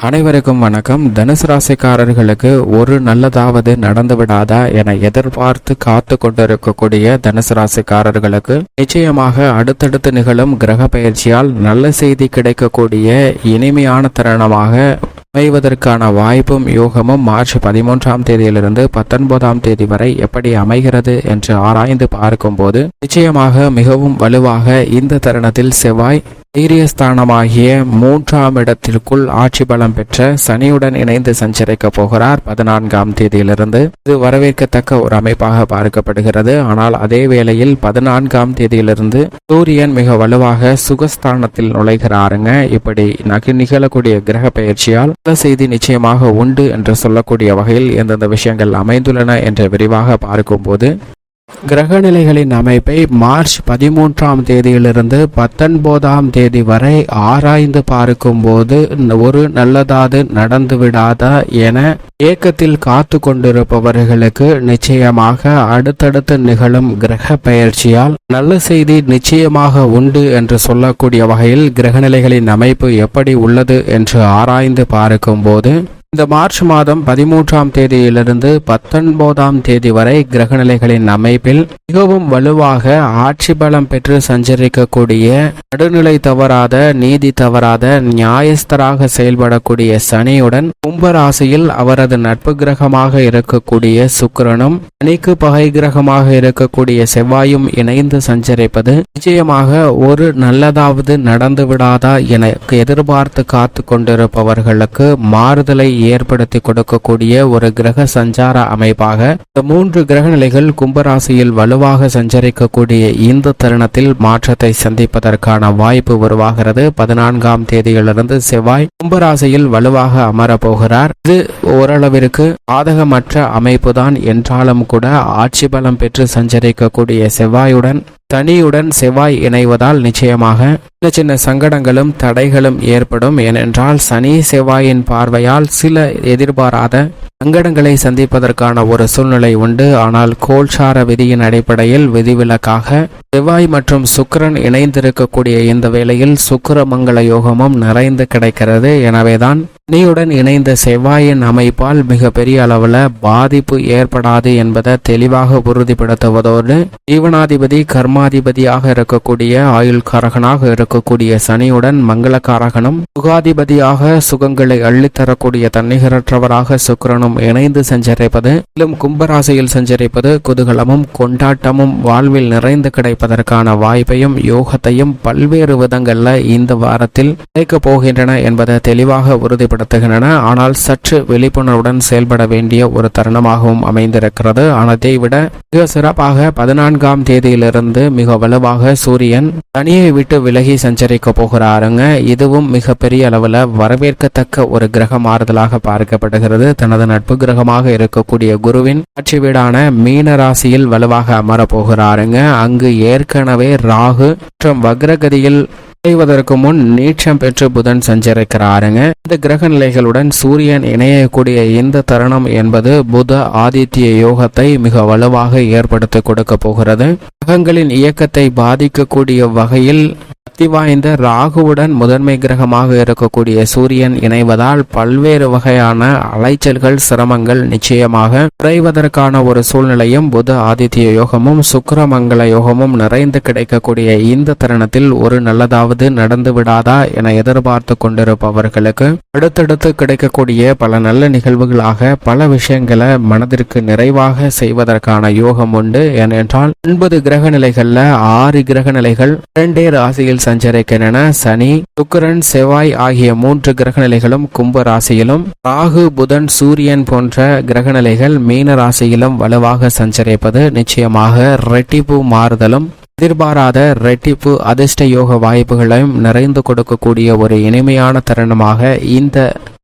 அனைவருக்கும் வணக்கம். தனுசு ராசிக்காரர்களுக்கு ஒரு நல்லதாவது நடந்து விடாதா என எதிர்பார்த்து காத்து கொண்டிருக்கக்கூடிய தனுசு ராசிக்காரர்களுக்கு நிச்சயமாக அடுத்தடுத்து நிகழும் கிரக பயிற்சியால் நல்ல செய்தி கிடைக்கக்கூடிய இனிமையான தருணமாக அமைவதற்கான வாய்ப்பும் யோகமும் மார்ச் பதிமூன்றாம் தேதியிலிருந்து பத்தொன்பதாம் தேதி வரை எப்படி அமைகிறது என்று ஆராய்ந்து பார்க்கும்போது நிச்சயமாக மிகவும் வலுவாக இந்த தருணத்தில் செவ்வாய் தைரியஸ்தானமாகிய மூன்றாம் இடத்திற்குள் ஆட்சி பலம் பெற்ற சனியுடன் இணைந்து சஞ்சரிக்க போகிறார் பதினான்காம் தேதியிலிருந்து. இது வரவேற்கத்தக்க ஒரு அமைப்பாக பார்க்கப்படுகிறது. ஆனால் அதே வேளையில் பதினான்காம் தேதியிலிருந்து சூரியன் மிக வலுவாக சுகஸ்தானத்தில் நுழைகிறாருங்க. இப்படி நகை நிகழக்கூடிய கிரக பயிற்சியால் நல்ல செய்தி நிச்சயமாக உண்டு என்று சொல்லக்கூடிய வகையில் எந்தெந்த விஷயங்கள் அமைந்துள்ளன என்று விரிவாக பார்க்கும்போது கிரகநிலைகளின் அமைப்பை மார்ச் பதிமூன்றாம் தேதியிலிருந்து பத்தொன்பதாம் தேதி வரை ஆராய்ந்து பார்க்கும்போது ஒரு நல்லதாது நடந்துவிடாதா என ஏக்கத்தில் காத்து கொண்டிருப்பவர்களுக்கு நிச்சயமாக அடுத்தடுத்து நிகழும் கிரக பயிற்சியால் நல்ல செய்தி நிச்சயமாக உண்டு என்று சொல்லக்கூடிய வகையில் கிரகநிலைகளின் அமைப்பு எப்படி உள்ளது என்று ஆராய்ந்து பார்க்கும்போது இந்த மார்ச் மாதம் பதிமூன்றாம் தேதியிலிருந்து பத்தொன்பதாம் தேதி வரை கிரகநிலைகளின் அமைப்பில் மிகவும் வலுவாக ஆட்சி பலம் பெற்று சஞ்சரிக்கக்கூடிய நடுநிலை தவறாத நீதி தவறாத நியாயஸ்தராக செயல்படக்கூடிய சனியுடன் கும்பராசியில் அவரது நட்பு கிரகமாக இருக்கக்கூடிய சுக்கிரனும் சனிக்கு பகை கிரகமாக இருக்கக்கூடிய செவ்வாயும் இணைந்து சஞ்சரிப்பது நிச்சயமாக ஒரு நல்லதாவது நடந்து விடாதா என எதிர்பார்த்து காத்து கொண்டிருப்பவர்களுக்கு மாறுதலை ஏற்படுத்தி கொடுக்கக்கூடிய ஒரு கிரக சஞ்சார அமைப்பாக இந்த மூன்று கிரக நிலைகள் கும்பராசியில் வலுவாக சஞ்சரிக்கக்கூடிய இந்த தருணத்தில் மாற்றத்தை சந்திப்பதற்கான வாய்ப்பு உருவாகிறது. பதினான்காம் தேதியிலிருந்து செவ்வாய் கும்பராசியில் வலுவாக அமரப்போகிறார். இது ஓரளவிற்கு பாதகமற்ற அமைப்புதான். என்றாலும் கூட ஆட்சி பலம் பெற்று சஞ்சரிக்கக்கூடிய செவ்வாயுடன் தனியுடன் செவ்வாய் இணைவதால் நிச்சயமாக சின்ன சின்ன சங்கடங்களும் தடைகளும் ஏற்படும். ஏனென்றால் சனி செவ்வாயின் பார்வையால் சில எதிர்பாராத சங்கடங்களை சந்திப்பதற்கான ஒரு சூழ்நிலை உண்டு. ஆனால் கோல்சார விதியின் அடிப்படையில் விதிவிலக்காக செவ்வாய் மற்றும் சுக்கிரன் இணைந்திருக்கக்கூடிய இந்த வேளையில் சுக்கர மங்கள யோகமும் நிறைந்து கிடைக்கிறது. எனவேதான் சனியுடன் இணைந்த செவ்வாயின் அமைப்பால் மிக பெரிய அளவில் பாதிப்பு ஏற்படாது என்பதை தெளிவாக உறுதிப்படுத்துவதோடு ஜீவனாதிபதி கர்மாதிபதியாக இருக்கக்கூடிய ஆயுள் காரகனாக இருக்கக்கூடிய சனியுடன் மங்களகாரகனும் சுகாதிபதியாக சுகங்களை அள்ளித்தரக்கூடிய தன்னிகரற்றவராக சுக்கிரனும் இணைந்து சஞ்சரிப்பது மேலும் கும்பராசியில் சஞ்சரிப்பது குதூகலமும் கொண்டாட்டமும் வாழ்வில் நிறைந்து கிடைப்பதற்கான வாய்ப்பையும் யோகத்தையும் பல்வேறு விதங்களில் இந்த வாரத்தில் கிடைக்கப் போகின்றன என்பதை தெளிவாக உறுதிப்படுத்துகின்றன. ஆனால் சற்று விழிப்புணர்வுடன் செயல்பட வேண்டிய ஒரு தருணமாகவும் அமைந்திருக்கிறது. ஆனதை விட மிக சிறப்பாக பதினான்காம் தேதியிலிருந்து மிக வலுவாக சூரியன் தனியை விட்டு விலகி சஞ்சரிக்க போகிறாருங்க. இதுவும் மிக பெரிய அளவில் வரவேற்கத்தக்க ஒரு கிரக மாறுதலாக பார்க்கப்படுகிறது. தனது நட்பு கிரகமாக இருக்கக்கூடிய குருவின் ஆட்சி வீடான மீன ராசியில் வலுவாக அமரப்போகிறாருங்க. அங்கு ஏற்கனவே ராகு மற்றும் வக்ரகதியில் செய்வதற்கு முன் நீட்சம் பெற்று புதன் சஞ்சரிக்கிறாருங்க. இந்த கிரக நிலைகளுடன் சூரியன் இணையக்கூடிய இந்த தருணம் என்பது புத ஆதித்ய யோகத்தை மிக வலுவாக ஏற்படுத்தி கொடுக்க போகிறது. கிரகங்களின் இயக்கத்தை பாதிக்கக்கூடிய வகையில் சக்தி வாய்ந்த ராகுவுடன் முதன்மை கிரகமாக இருக்கக்கூடிய சூரியன் இணைவதால் பல்வேறு வகையான அலைச்சல்கள் சிரமங்கள் நிச்சயமாக குறைவதற்கான ஒரு சூழ்நிலையும் புத ஆதித்ய யோகமும் சுக்கிரமங்கல யோகமும் நிறைந்து கிடைக்கக்கூடிய இந்த தருணத்தில் ஒரு நல்லதாவது நடந்து விடாதா என எதிர்பார்த்து கொண்டிருப்பவர்களுக்கு அடுத்தடுத்து கிடைக்கக்கூடிய பல நல்ல நிகழ்வுகளாக பல விஷயங்களை மனதிற்கு நிறைவாக செய்வதற்கான யோகம் உண்டு. ஏனென்றால் ஒன்பது கிரக நிலைகள்ல ஆறு கிரக நிலைகள் இரண்டே ராசியில் சஞ்சரிக்கின்றன. சனி சுக்கரன் செவ்வாய் ஆகிய மூன்று கிரக நிலைகளும் கும்ப ராசியிலும் ராகு புதன் சூரியன் போன்ற கிரக நிலைகள் மீன ராசியிலும் வலுவாக சஞ்சரிப்பது நிச்சயமாக ரெட்டிப்பு மாறுதலும் எதிர்பாராத ரெட்டிப்பு அதிர்ஷ்ட யோக வாய்ப்புகளையும் நிறைந்து கொடுக்கக்கூடிய ஒரு இனிமையான தருணமாக இந்த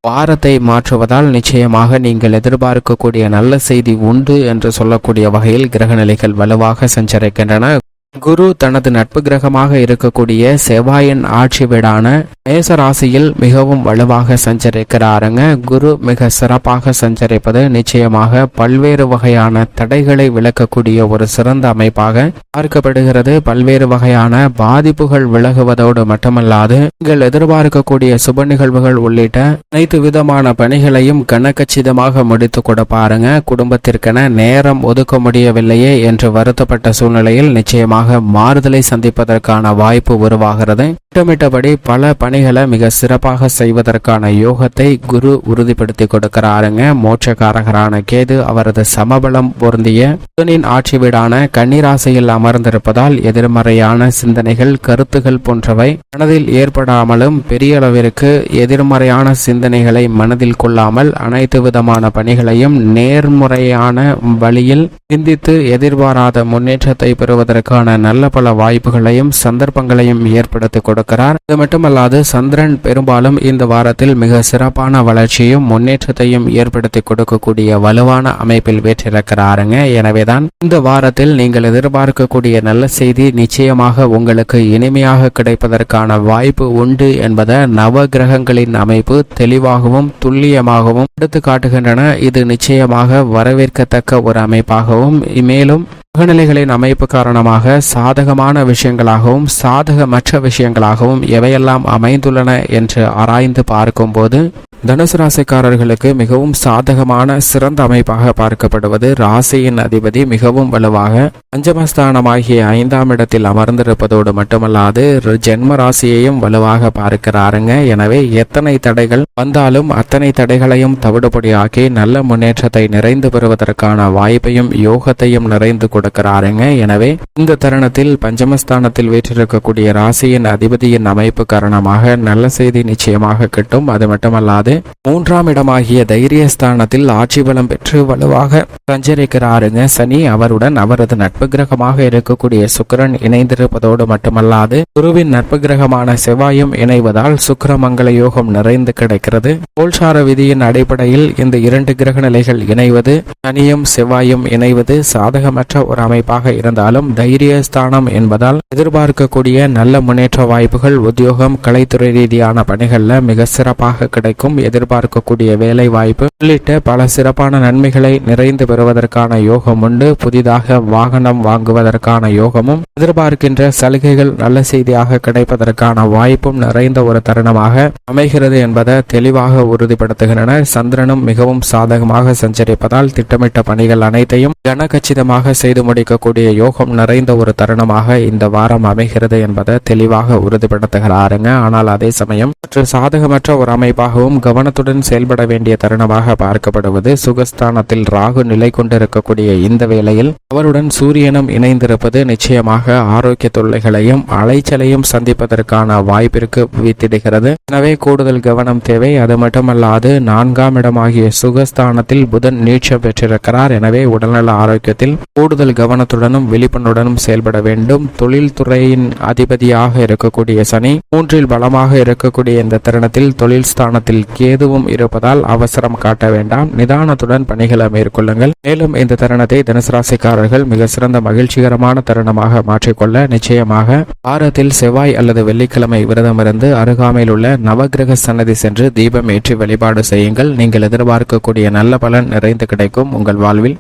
வாரத்தை மாற்றுவதால் நிச்சயமாக நீங்கள் எதிர்பார்க்கக்கூடிய நல்ல செய்தி உண்டு என்று சொல்லக்கூடிய வகையில் கிரகநிலைகள் வலுவாக சஞ்சரிக்கின்றன. குரு தனது நட்பு கிரகமாக இருக்கக்கூடிய செவ்வாயின் ஆட்சி வீடான மேச ராசியில் மிகவும் வலுவாக சஞ்சரிக்கிறாருங்க. குரு மிக சிறப்பாக சஞ்சரிப்பது நிச்சயமாக பல்வேறு வகையான தடைகளை விளக்கக்கூடிய ஒரு சிறந்த அமைப்பாக பார்க்கப்படுகிறது. பல்வேறு வகையான பாதிப்புகள் விலகுவதோடு மட்டுமல்லாது நீங்கள் எதிர்பார்க்கக்கூடிய சுப நிகழ்வுகள் உள்ளிட்ட அனைத்து விதமான பணிகளையும் கனக்கச்சிதமாக முடித்து கொடுப்பாருங்க. குடும்பத்திற்கென நேரம் ஒதுக்க முடியவில்லையே என்று வருத்தப்பட்ட சூழ்நிலையில் நிச்சயமாக மாறுதலை சந்திப்பதற்கான வாய்ப்பு உருவாகிறது. திட்டமிட்டபடி பல பணிகளை மிக சிறப்பாக செய்வதற்கான யோகத்தை குரு உறுதிப்படுத்தி கொடுக்கிறாருங்க. மோட்சக்காரகரான கேது அவரது சமபலம் பொருந்திய புதனின் ஆட்சி வீடான கன்னிராசியில் அமர்ந்திருப்பதால் எதிர்மறையான சிந்தனைகள் கருத்துகள் போன்றவை மனதில் ஏற்படாமலும் பெரிய அளவிற்கு எதிர்மறையான சிந்தனைகளை மனதில் கொள்ளாமல் அனைத்து விதமான பணிகளையும் நேர்முறையான வழியில் சிந்தித்து எதிர்பாராத முன்னேற்றத்தை பெறுவதற்கான நல்ல பல வாய்ப்புகளையும் சந்தர்ப்பங்களையும் ஏற்படுத்தி கொடுக்கிறார். இது மட்டுமல்லாது சந்திரன் பெரும்பாலும் இந்த வாரத்தில் மிக சிறப்பான வளர்ச்சியும் முன்னேற்றத்தையும் ஏற்படுத்தி கொடுக்கக்கூடிய வலுவான அமைப்பில் வேற்றிருக்கிறாருங்க. எனவேதான் இந்த வாரத்தில் நீங்கள் எதிர்பார்க்கக்கூடிய நல்ல செய்தி நிச்சயமாக உங்களுக்கு இனிமையாக கிடைப்பதற்கான வாய்ப்பு உண்டு என்பதை நவ கிரகங்களின் அமைப்பு தெளிவாகவும் துல்லியமாகவும் எடுத்து காட்டுகின்றன. இது நிச்சயமாக வரவேற்கத்தக்க ஒரு அமைப்பாகவும் மேலும் கிரகநிலைகளின் அமைப்பு காரணமாக சாதகமான விஷயங்களாகவும் சாதகமற்ற விஷயங்களாகவும் எவையெல்லாம் அமைந்துள்ளன என்று ஆராய்ந்து பார்க்கும்போது தனுசு ராசிக்காரர்களுக்கு மிகவும் சாதகமான சிறந்த அமைப்பாக பார்க்கப்படுவது ராசியின் அதிபதி மிகவும் வலுவாக பஞ்சமஸ்தானமாகிய ஐந்தாம் இடத்தில் அமர்ந்திருப்பதோடு மட்டுமல்லாது ஜென்ம ராசியையும் வலுவாக பார்க்கிறாருங்க. எனவே எத்தனை தடைகள் வந்தாலும் அத்தனை தடைகளையும் தவிடுபடியாக்கி நல்ல முன்னேற்றத்தை நிறைந்து பெறுவதற்கான வாய்ப்பையும் யோகத்தையும் நிறைந்து கொடுக்கிறாருங்க எனவே இந்த தருணத்தில் பஞ்சமஸ்தானத்தில் வீற்றிருக்கக்கூடிய ராசியின் அதிபதியின் அமைப்பு காரணமாக நல்ல செய்தி நிச்சயமாக கிட்டும். அது மட்டுமல்லாது மூன்றாம் இடமாகிய தைரியஸ்தானத்தில் ஆட்சி பலம் பெற்று வலுவாக சஞ்சரிக்கிறாருங்க. சனி அவருடன் அவரது நட்பு கிரகமாக இருக்கக்கூடிய சுக்கிரன் இணைந்திருப்பதோடு மட்டுமல்லாது குருவின் நட்பு கிரகமான செவ்வாயும் இணைவதால் சுக்கிரமங்கல யோகம் நிறைந்து கிடைக்கிறது. கோல்சார விதியின் அடிப்படையில் இந்த இரண்டு கிரக நிலைகள் இணைவது சனியும் செவ்வாயும் இணைவது சாதகமற்ற ஒரு அமைப்பாக இருந்தாலும் தைரியஸ்தானம் என்பதால் எதிர்பார்க்கக்கூடிய நல்ல முன்னேற்ற வாய்ப்புகள் உத்தியோகம் கலைத்துறை ரீதியான பணிகளில் மிக சிறப்பாக கிடைக்கும். எதிர்பார்க்கக்கூடிய வேலை வாய்ப்பு உள்ளிட்ட பல சிறப்பான நன்மைகளை நிறைந்து பெறுவதற்கான யோகம் உண்டு. புதிதாக வாகனம் வாங்குவதற்கான யோகமும் எதிர்பார்க்கின்ற சலுகைகள் நல்ல செய்தியாக கிடைப்பதற்கான வாய்ப்பும் நிறைந்த ஒரு தருணமாக அமைகிறது என்பதை தெளிவாக உறுதிப்படுத்துகின்றனர் சந்திரனும் மிகவும் சாதகமாக சஞ்சரிப்பதால் திட்டமிட்ட பணிகள் அனைத்தையும் கனகச்சிதமாக செய்து முடிக்கக்கூடிய யோகம் நிறைந்த ஒரு தருணமாக இந்த வாரம் அமைகிறது என்பதை தெளிவாக உறுதிப்படுத்துகிறாருங்க. ஆனால் அதே சமயம் சற்று சாதகமற்ற ஒரு அமைப்பாகவும் கவனத்துடன் செயல்பட வேண்டிய தருணமாக பார்க்கப்படுவது. சுகஸ்தானத்தில் ராகு நிலை கொண்டிருக்கக்கூடிய இந்த வேளையில் அவருடன் சூரியனும் இணைந்திருப்பது நிச்சயமாக ஆரோக்கிய தொல்லைகளையும் அலைச்சலையும் சந்திப்பதற்கான வாய்ப்பிற்கு வித்திடுகிறது எனவே கூடுதல் கவனம் தேவை. அது மட்டுமல்லாது நான்காம் இடமாகிய சுகஸ்தானத்தில் புதன் நீட்சம் பெற்றிருக்கிறார். எனவே உடல்நல ஆரோக்கியத்தில் கூடுதல் கூடுதல் கவனத்துடனும் விழிப்புணர்வுடனும் செயல்பட வேண்டும். தொழில்துறையின் அதிபதியாக இருக்கக்கூடிய சனி மூன்றில் பலமாக இருக்கக்கூடிய இந்த தருணத்தில் தொழில் ஸ்தானத்தில் கேதுவும் இருப்பதால் அவசரம் காட்ட வேண்டாம். நிதானத்துடன் பணிகளை மேற்கொள்ளுங்கள். மேலும் இந்த தருணத்தை தனுசு ராசிக்காரர்கள் மிக சிறந்த மகிழ்ச்சிகரமான தருணமாக மாற்றிக்கொள்ள நிச்சயமாக வாரத்தில் செவ்வாய் அல்லது வெள்ளிக்கிழமை விரதமிருந்து அருகாமையில் உள்ள நவகிரக சன்னதி சென்று தீபம் ஏற்றி வழிபாடு செய்யுங்கள். நீங்கள் எதிர்பார்க்கக்கூடிய நல்ல பலன் நிறைந்து கிடைக்கும் உங்கள் வாழ்வில்.